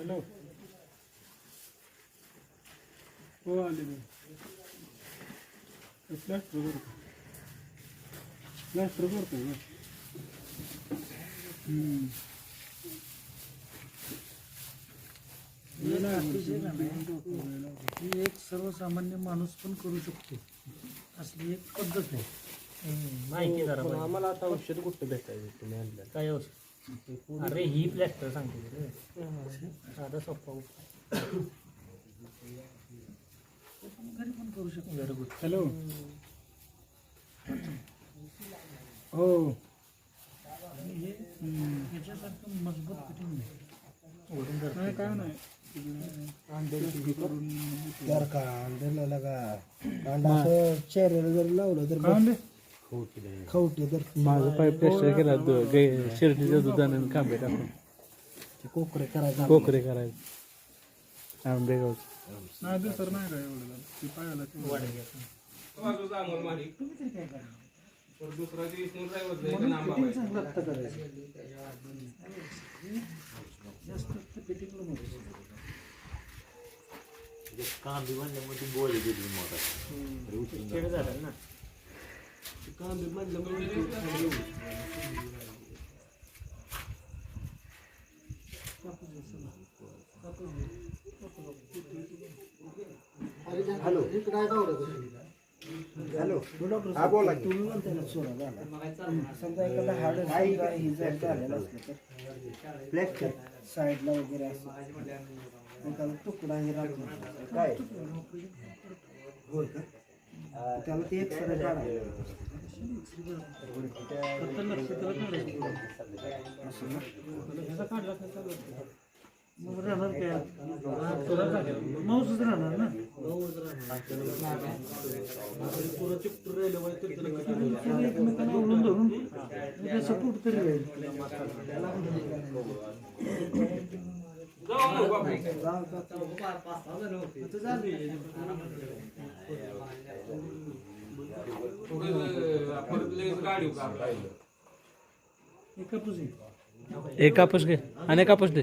Hello आले मी ना हम्म. हे। ही एक सर्वसामान्य माणूस पण करू शकतो. असली एक पद्धत आहे. माहिती जरा आम्हाला आता औषध कुठं भेटायचं तुम्ही आणलं? काय औषध? अरे ही प्लॅस्टर सांगते रे. साधा सोपा घरी पण करू शकतो. हॅलो हो. हे. याच्यासारखं मजबूत नाही. काय नाही कांद्याला लगा. कांदा चेहऱ्याला जर लावलं तर खवटे तर माझं पाईप प्रेशर केला शिर्डीच्या दुधानं कांबे टाकून ते कोकरे करायचं कोकरे करायचे आंबेगाव नाही ते सर नाही काय एवढं झालं ते पायाला ना हॅलो हॅलो हा बोला की त्याला सोडा झाला समजा एखादा समजा हे जर झालेलं असलं तर फ्लॅक्चर साईडला वगैरे असं एखादा तुकडा हे राहतो काय होय का त्याला ते एक सरळ तर चालत मग राहणार काय माऊसच राहणार ना एकमेकांना ओढून धरून त्याचा तरी राहील एक कापूस घे आणि कापूस दे.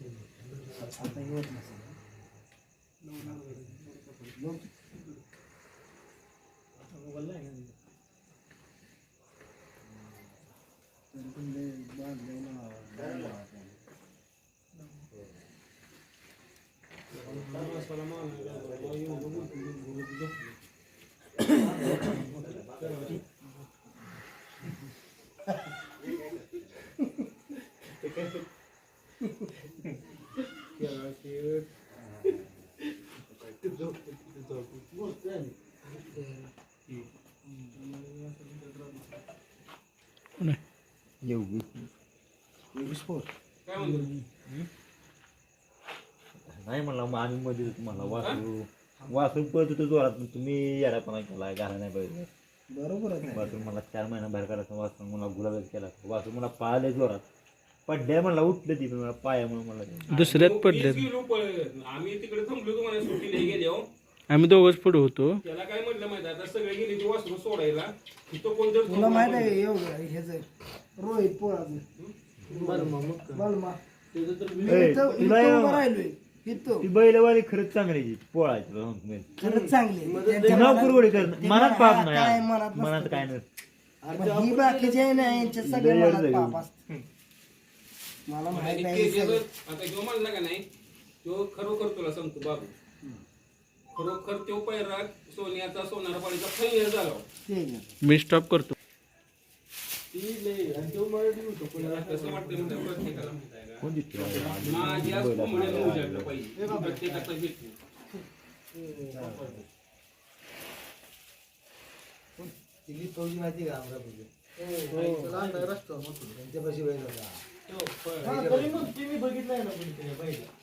आता येत नसेल मोबाईल आहे का? तरी पण ते बांधलेलं बांधलं. नाही म्हणला मग आम्ही मध्ये तुम्हाला वासरू वासरू पळत होतो जोरात पण तुम्ही येडापणा केला घाला नाही पाहिजे बरोबर आहे. वासरू मला चार महिना बाहेर काढायचं वासरू मला गुलाबच केला. वासरू मला पाळले जोरात. पड्ड्या म्हणला उठलं ती पण मला पायामुळे मला दुसऱ्यात पडले आम्ही तिकडे थांबलो तुम्हाला सुट्टीला गेले हो आम्ही दोघंच पुढे होतो. त्याला काय म्हटलं माहिती आता सगळे गेले ते वासरू सोडायला. तुला माहीत आहे ह्याच रोहित पोळाचं बलमा मी ए, इथं- तुला इथं ये- उभा राहिलोय पितो ती बैलवाली खरंच चांगली आहे, पोळायची. खरंच चांगली त्यांच्या नाव मनात- कुरवडी कर मनात पाप हा, नाही काय हा. मनात नसतं मनात. काय नसतं पण ही बाकीचे आहे ना यांच्या सगळ्या लय मनात लय. पाप असतं. मला माहीत सगळं. आता जो म्हणला का नाही तो खरोखर तुला सांगतो बाबू. खरोखर तो पैरा सोन्याचा सोनारा पाणीचा फैर झाला. मी स्टॉप करतो कसं वाटतं म्हणजे प्रत्येकाला माहीत आहे का? कोण दिसतो माझ्या कोंबड्याला उजाडलं पाहिजे प्रत्येकाचा भेट तिघी फौजी माहिती का अमरापूरची? त्यांच्यापाशी बैल होता. हा, तरी मग ते मी बघितलंय ना. लवकर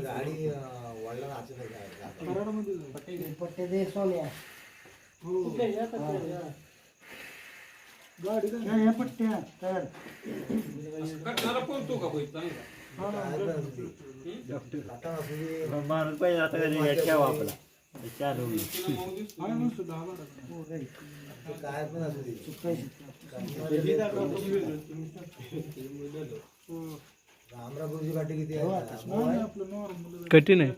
गाडी जाऊ. पट्टे दे सोन्या. हो. या पट्ट्या? गाडी? या, तर. का. माणूस पाहिजे आता ठेवा आपला चार काय पण असू दे. हो. अमरापूरची पाटी किती आहे? नाही, नाही, आपलं नॉर्मल कठीण आहे.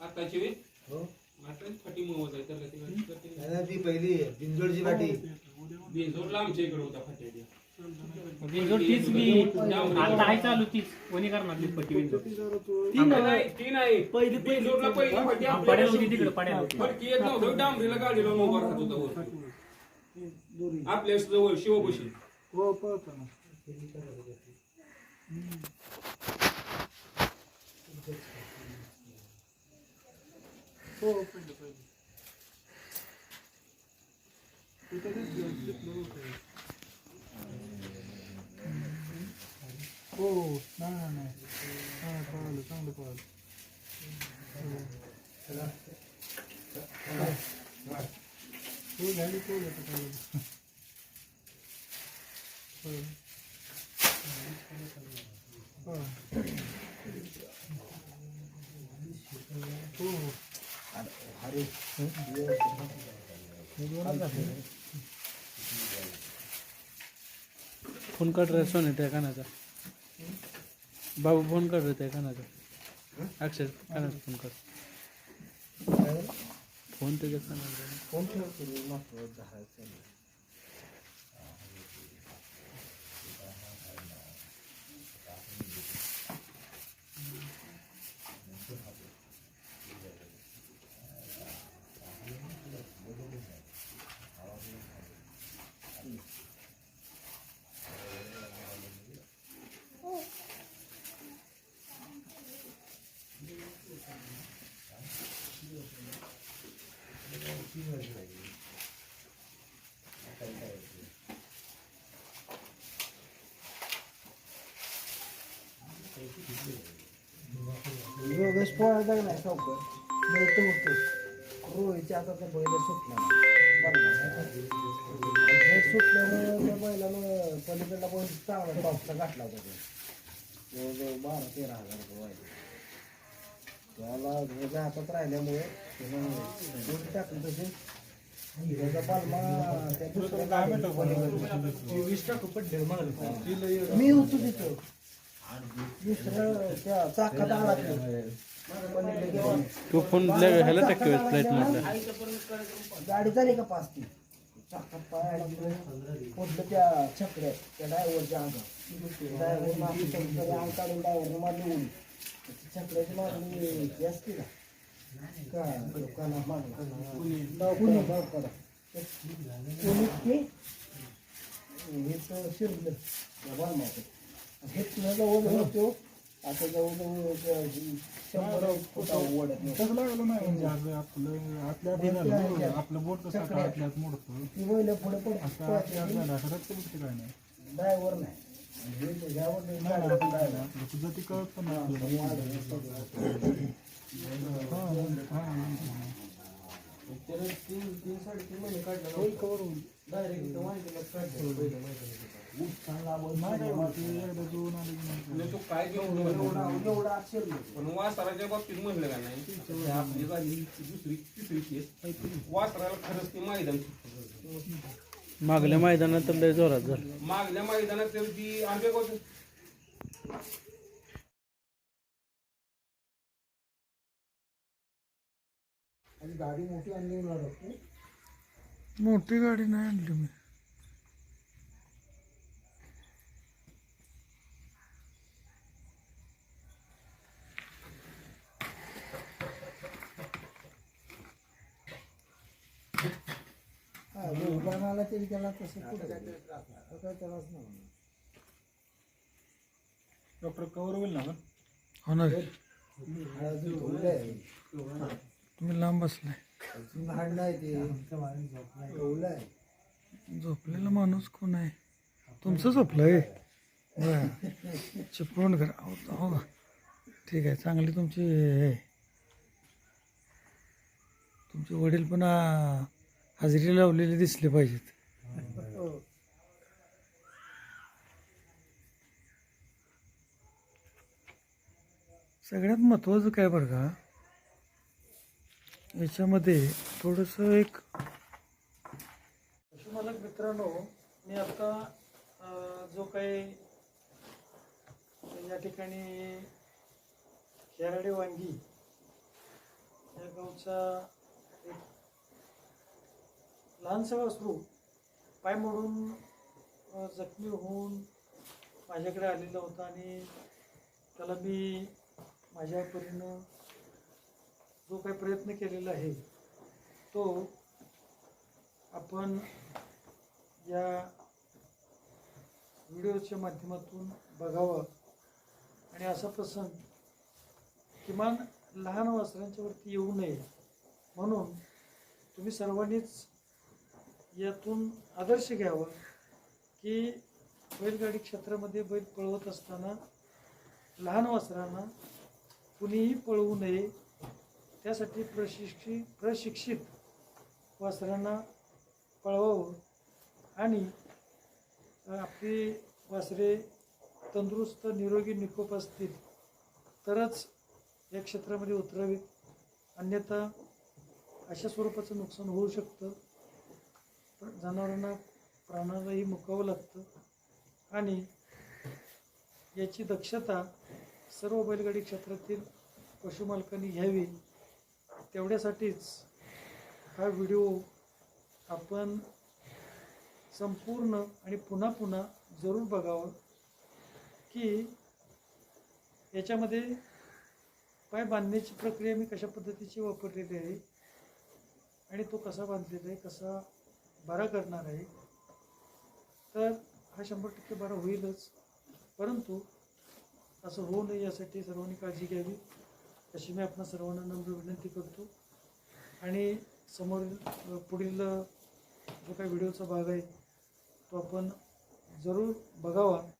आताची वेळ हो? आता फाटी मऊ आहे त्याला ती गाडी करते. नाही, नाही, ती पहिली बिंजोडची पाटी बिनजोडला आमच्या इकडे होता फाट्याच्या बिनजोड तीच मी आता आहे चालू तीच. कोणी करणार ती पट्टी बिनजोड? ती नाही ती नाही. पहिली बिनजोडला पहिली फाटी पड्याला आपल्याला होती. तिकडे पड्याला होती फडकी येत नव्हतं डांबरीला गाडीला उभा राहत होता वर आपल्या जवळ शिवबशी हो पळतो ना. हो. पहिले पहिले हो. नाही नाही नाही. हा पळालं चांगलं पळालं हो झाली तो येतं हो. हो हो फोन कट रे सोने त्या कानाचा बाबू फोन कर रहे त्या कानाचा अक्षर कानाचा फोन कर फोन त्याच्या कानाचा कोण ठेवतो रे? महत्वाचं आहे सगळं. योगेश पोळा नाही सावकर मी तो होतो रोहीच्या आता त्या बैल सुटला हे सुटल्यामुळे त्या बैलानं पलीकडला पण चांगला पावसा गाठला होता तो. जवळजवळ बारा तेरा हजार रुपये व्हायचे त्याला त्याच्या हातात राहिल्यामुळे दूध टाकलं तसे त्याचा पालमा त्या दुसऱ्या वीस टाकू पडले मला मी होतो तिथं दुसरं त्या चाकात आला तो. पलीकडे गेला. तू फोन ह्याला टाक फ्लाईट मधला. गाडी झाली का पाच ती? चाकात पाय पडलं त्या छकड्यात त्या ड्रायव्हरच्या अंगात ड्रायव्हर मागे सगळे अंग काढून ड्रायव्हरने मारली उडी छकड्याची मारली ती असते का? का? लोकांना मारली पुणे गावकडा पुणे ते हेच शिरलं. या बालमाचं हे तुला जवळ होतो आता जवळजवळ शंभर फुटावर ओढत नाही तसं लागलं नाही म्हणजे आज आपलं आतल्या आत झालं ना. आपलं बोट कसं आता मोडतं? ती बैल पुढे असं आतल्या आत पडते झालं. असं रक्त बिक्त काय नाही? ड्रायव्हर नाही. हे तुझ्यावर नाही, नाही, आपलं आपलं तुझं ती कळत पण नाही आपल्याला. एकदा दोन आले की नाही. म्हणजे तो काय घेऊन एवढं अक्षर नाही. पण वासराच्या बाबतीत म्हणलं का नाही? ते आपली झाली ही दुसरी तिसरी केस. वासराला खरंच ते मैदान. मागल्या मैदानात तर लय जोरात झालं. मागल्या मैदानात तर ती आंबेगाव आणि गाडी मोठी आणली होणार मोठी गाडी नाही आणली मी। उदाहरणाला तरी त्याला तसं कुठं काय त्रास नाही डॉक्टर कवर होईल ना? होणार. तुम्ही लांब बसलाय अजून हाड नाही ते एवढं आहे झोपलेला माणूस कोण आहे? तुमचं झोपलंय? बरं. चिपळूण करा हो हो. का ठीक आहे चांगली तुमची हे. आहे. तुमचे वडील पण आ, हजेरी लावलेले दिसले पाहिजेत. सगळ्यात महत्त्वाचं काय बरं का? याच्यामध्ये थोडंसं एक पशुमालक मित्रांनो मी आता जो काही या ठिकाणी खेराडे वांगी या गावचा एक लहानसा वासरू पाय मोडून जखमी होऊन माझ्याकडे आलेला होता आणि त्याला मी माझ्या परीनं जो काही प्रयत्न केलेला आहे तो आपण या व्हिडिओच्या माध्यमातून बघावं. आणि असा प्रसंग किमान लहान वासरांच्यावरती येऊ नये. म्हणून तुम्ही सर्वांनीच यातून आदर्श घ्यावा की बैलगाडी क्षेत्रामध्ये बैल पळवत असताना लहान वासरांना कुणीही पळवू नये. त्यासाठी प्रशिक्षित प्रशिक्षित वासरांना पळवावं आणि आपली वासरे तंदुरुस्त निरोगी निकोप असतील तरच या क्षेत्रामध्ये उतरावीत अन्यथा अशा स्वरूपाचं नुकसान होऊ शकतं. पण जनावरांना प्राणालाही मुकावं लागतं. आणि याची दक्षता सर्व बैलगाडी क्षेत्रातील पशुमालकांनी घ्यावी. तेवढ्यासाठीच हा व्हिडिओ आपण संपूर्ण आणि पुन्हा पुन्हा जरूर बघावं की याच्यामध्ये पाय बांधण्याची प्रक्रिया मी कशा पद्धतीची वापरलेली आहे आणि तो कसा बांधलेला आहे कसा बरा करणार आहे. तर हा शंभर टक्के बरा होईलच. परंतु असं होऊ नये यासाठी सर्वांनी काळजी घ्यावी. अशी मी आपणा सर्वांना नम्र विनंती करतो. आणि समोरील पुढील जो काही व्हिडिओचा भाग आहे तो आपण जरूर बघावा.